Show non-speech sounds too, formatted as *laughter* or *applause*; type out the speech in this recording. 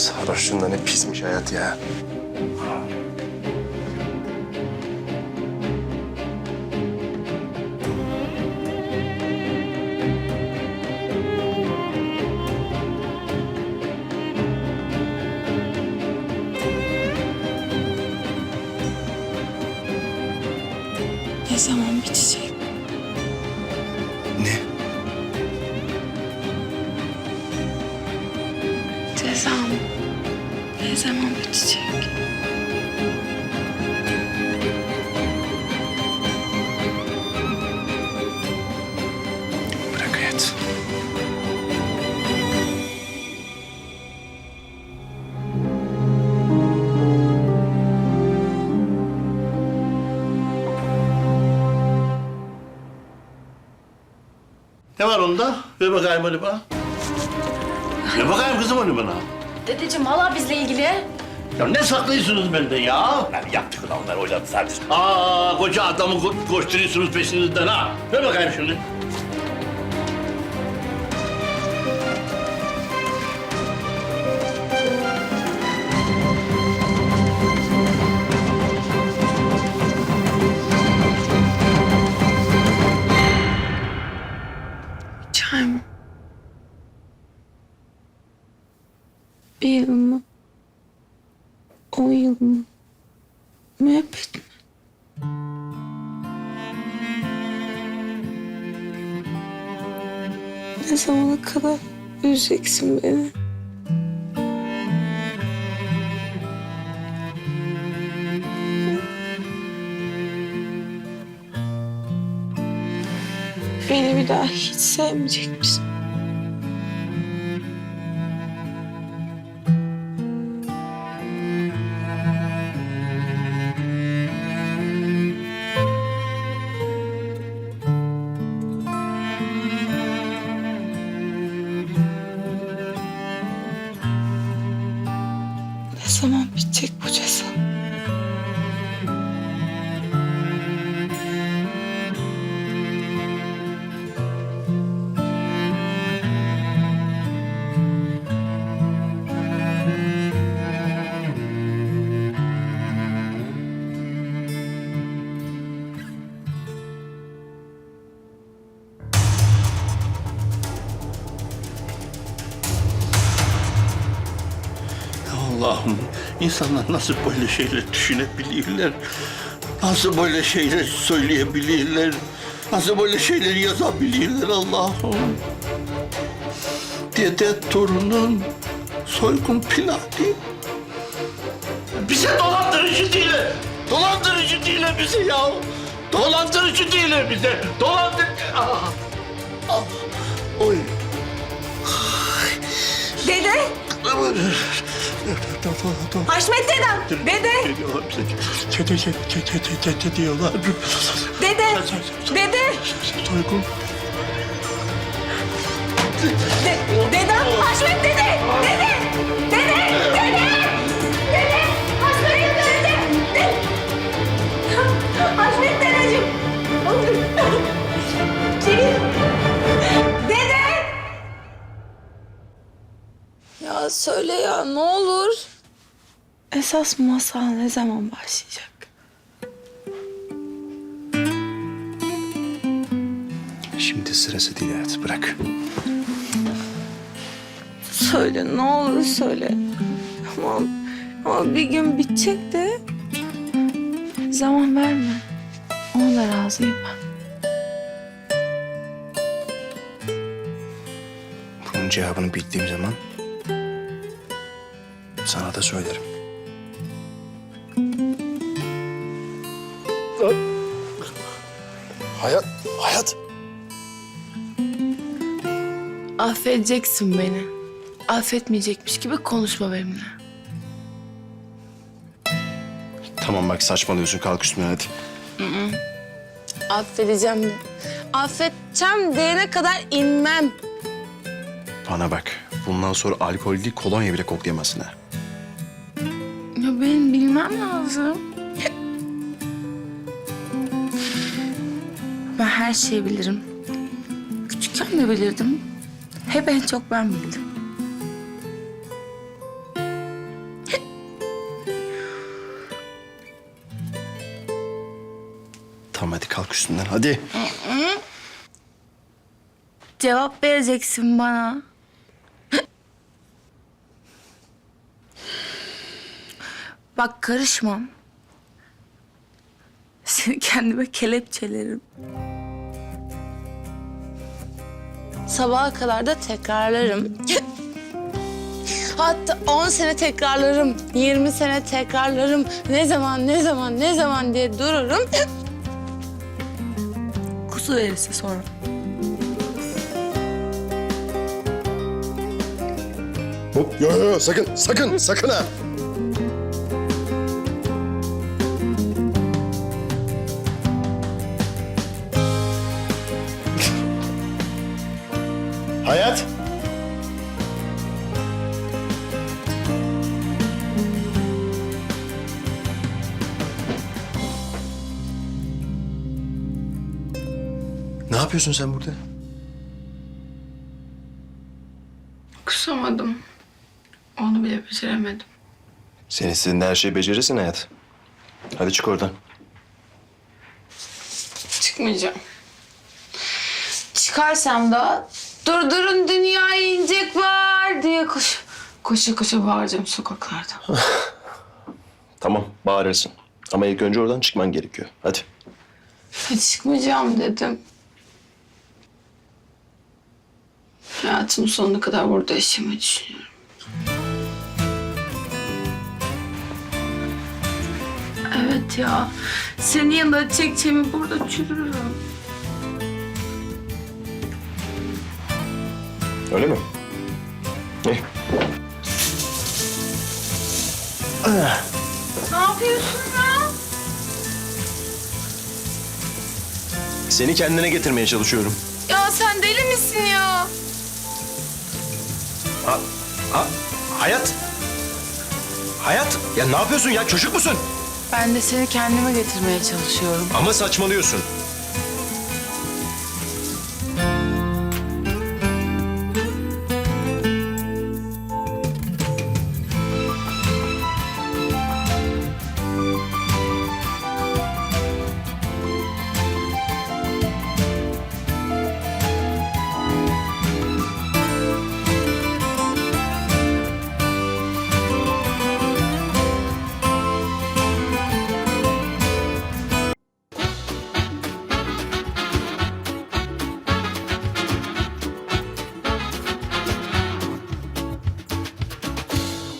Sarhoşluğunda ne pismiş hayat ya. Ne zaman bitecek? Ne? Ne var onda? Ver bakayım onu bana. Ver bakayım kızım onu bana. Dedeciğim valla bizle ilgili. Ya ne saklıyorsunuz benden ya? Ben yaptık ulan oynadı sadece. Aa koca adamı ko- koşturuyorsunuz peşinizden ha. Ver bakayım şunu. Bir yıl mı? On yıl mı? Müebbet mi? Ne zamana kadar üzeceksin beni? Beni bir daha hiç sevmeyecek misin? Allah'ım insanlar nasıl böyle şeyler düşünebilirler? Nasıl böyle şeyler söyleyebilirler? Nasıl böyle şeyler yazabilirler Allah'ım? Dede torunun soygun planı. Bize dolandırıcı değil. Dolandırıcı değil bize ya. Dolandırıcı değil bize. Dolandırıcı. Ah. Ah. Oy. Dede, Haşmet dedem, dede, çete çete çete çete diyorlar. dede, dede, Soygun. Ya söyle ya ne olur. Esas masal ne zaman başlayacak? Şimdi sırası değil hayat. Bırak. Söyle ne olur söyle. Ama, ama bir gün bitecek de zaman verme. Ona da razıyım ben. Bunun cevabını bildiğim zaman sana da söylerim. Hayat, hayat. Affedeceksin beni. Affetmeyecekmiş gibi konuşma benimle. Tamam bak saçmalıyorsun. Kalk üstüne hadi. Affedeceğim. de. Affedeceğim diyene kadar inmem. Bana bak. Bundan sonra alkol değil kolonya bile koklayamazsın ha gitmem lazım. Ben her şeyi bilirim. Küçükken de bilirdim. Hep en çok ben bildim. Tamam hadi kalk üstünden hadi. Cevap vereceksin bana. Bak karışmam. Seni kendime kelepçelerim. Sabaha kadar da tekrarlarım. Hatta 10 sene tekrarlarım, 20 sene tekrarlarım. Ne zaman, ne zaman, ne zaman diye dururum. Kusu verirse sonra. Hop yo yo yo sakın sakın sakın ha. Yapıyorsun sen burada? Kusamadım. Onu bile beceremedim. Sen istediğinde her şeyi becerirsin hayat. Hadi çık oradan. Çıkmayacağım. Çıkarsam da durdurun dünyayı inecek var diye koş, koşa koşa bağıracağım sokaklarda. *laughs* Tamam bağırırsın. Ama ilk önce oradan çıkman gerekiyor. Hadi. Hadi çıkmayacağım dedim. Hayatımın sonuna kadar burada yaşamayı düşünüyorum. Evet ya. Senin yanında çekeceğimi burada çürürüm. Öyle mi? İyi. Ne yapıyorsun ya? Seni kendine getirmeye çalışıyorum. Ya sen deli misin ya? Ha, ha, hayat. Hayat. Ya ne yapıyorsun ya? Çocuk musun? Ben de seni kendime getirmeye çalışıyorum. Ama saçmalıyorsun.